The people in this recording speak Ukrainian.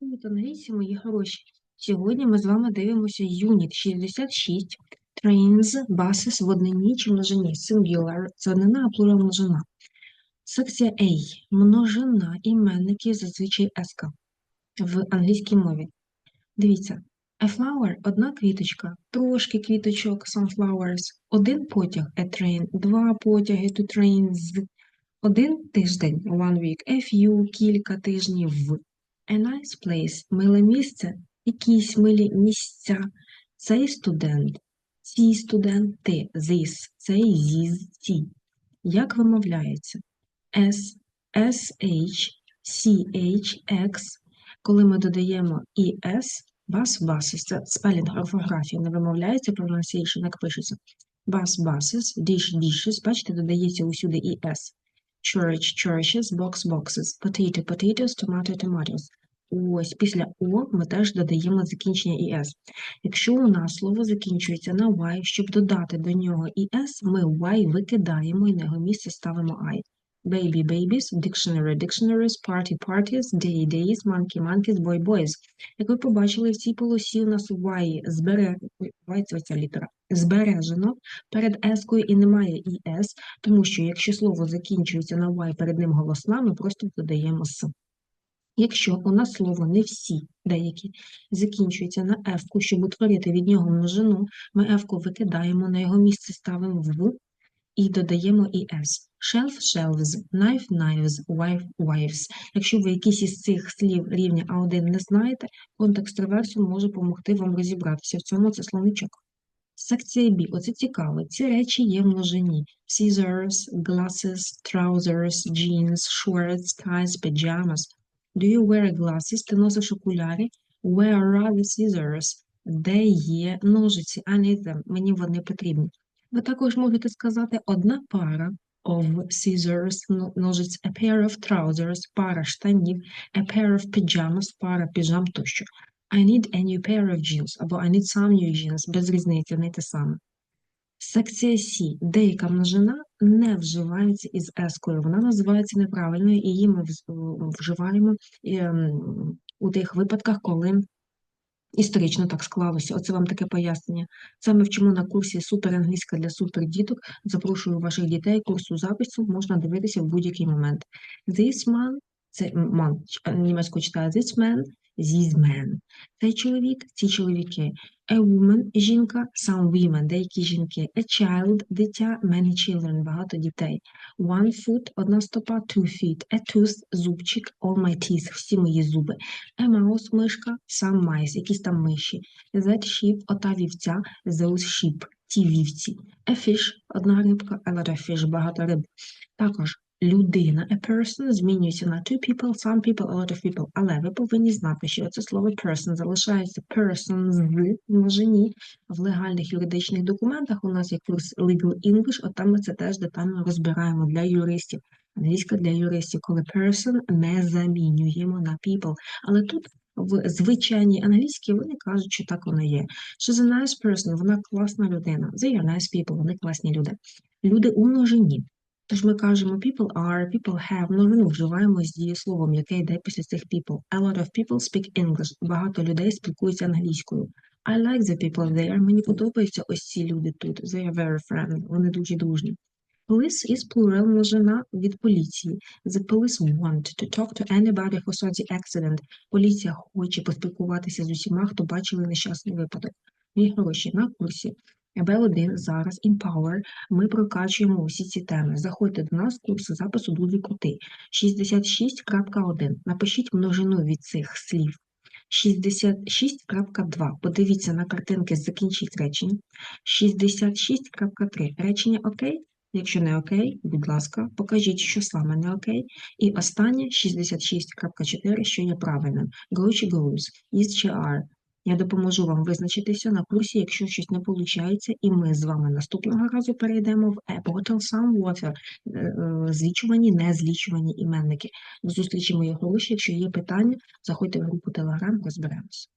Привіт, англійці, мої хороші. Сьогодні ми з вами дивимося юніт 66 Trains, buses в однині чи множині. Singular – однина, а plural – множина. Секція A. Множина іменників зазвичай еска в англійській мові. Дивіться. A flower – одна квіточка, трошки квіточок, some flowers, один потяг, a train, два потяги, two trains, один тиждень, one week, a few, кілька тижнів, A nice place – миле місце, якісь милі місця. Цей студент, ці студенти, this, цей, these, ці. Як вимовляється? S, SH, CH, X. Коли ми додаємо ES, bus, buses, це спелінг орфографії, не вимовляється pronunciation, як пишеться. Bus, buses, dish, dishes, бачите, додається усюди ES. Church, churches, box, boxes, potato, potatoes, tomato, tomatoes. Ось після О ми теж додаємо закінчення «іс». Якщо у нас слово закінчується на Y, щоб додати до нього «іс», ми Y викидаємо і на його місце ставимо I. Baby – babies, dictionary – dictionaries, party – parties, day – days, monkey – monkeys, boy – boys. Як ви побачили, в цій полосі у нас Y збере... Ця літера. збережено перед S-кою і немає «іс», тому що якщо слово закінчується на Y, перед ним голосна, ми просто додаємо «с». Якщо у нас слово не всі деякі закінчуються на f щоб утворити від нього множину, ми f викидаємо, на його місце ставимо в і додаємо і s. Shelf – shelves, knife – knives, wife – wives. Якщо ви якісь із цих слів рівня А1 не знаєте, контекст реверсу може допомогти вам розібратися. В цьому це словничок. Секція B. Оце цікаво. Ці речі є множині. Scissors, glasses, trousers, jeans, shorts, ties, pajamas. Do you wear glasses? Ти носиш окуляри? Where are the scissors? Де є ножиці? I need them. Мені вони потрібні. Ви також можете сказати одна пара of scissors, ножиць, a pair of trousers, пара штанів, a pair of pajamas, пара піжам тощо. I need a new pair of jeans, або I need some new jeans, без різниці, не те саме. Секція С. Деяка множина не вживається із ескою. Вона називається неправильною, і її ми вживаємо ем, у тих випадках, коли історично так склалося. Оце вам таке пояснення. Це ми вчимо на курсі суперанглійська для супердіток. Запрошую ваших дітей курсу запису, можна дивитися в будь-який момент. This man, це man, німецько читає this man, these men. Цей чоловік, ці чоловіки. A woman – жінка, some women – деякі жінки. A child – дитя, many children – багато дітей. One foot – одна стопа, two feet. A tooth – зубчик, all my teeth – всі мої зуби. A mouse – мишка, some mice – якісь там миші. That sheep – ота вівця, those sheep – ті вівці. A fish – одна рибка, a lot of fish – багато риб. Також людина, a person, змінюється на two people, some people, a lot of people. Але ви повинні знати, що це слово person залишається person з множині. В легальних юридичних документах у нас є курс Legal English, от там ми це теж детально розбираємо для юристів. Англійська для юристів, коли person не замінюємо на people. Але тут в звичайній англійській вони кажуть, що так воно є. She's a nice person, вона класна людина. They are nice people, вони класні люди. Люди у множині. Тож ми кажемо people are, people have, множину вживаємо з дієсловом, яке йде після цих people. A lot of people speak English. Багато людей спілкуються англійською. I like the people there. Мені подобаються ось ці люди тут. They are very friendly. Вони дуже дружні. Police is plural множина від поліції. The police want to talk to anybody who saw the accident. Поліція хоче поспілкуватися з усіма, хто бачили нещасний випадок. Мій гроші на курсі B1 зараз Empower ми прокачуємо усі ці теми. Заходьте до нас, курси запису дуже крутий. 66.1. Напишіть множину від цих слів. 66.2. Подивіться на картинки, закінчіть речення. 66.3. Речення окей? Якщо не окей, будь ласка, покажіть, що саме не окей. І останнє 66.4, що є правильним. Go чи goes, is are. Я допоможу вам визначитися на курсі, якщо щось не виходить, і ми з вами наступного разу перейдемо в A Bottle Some Water, е, е, злічувані, незлічувані іменники. До зустрічі, мої хороші. Якщо є питання, заходьте в групу Telegram, розберемося.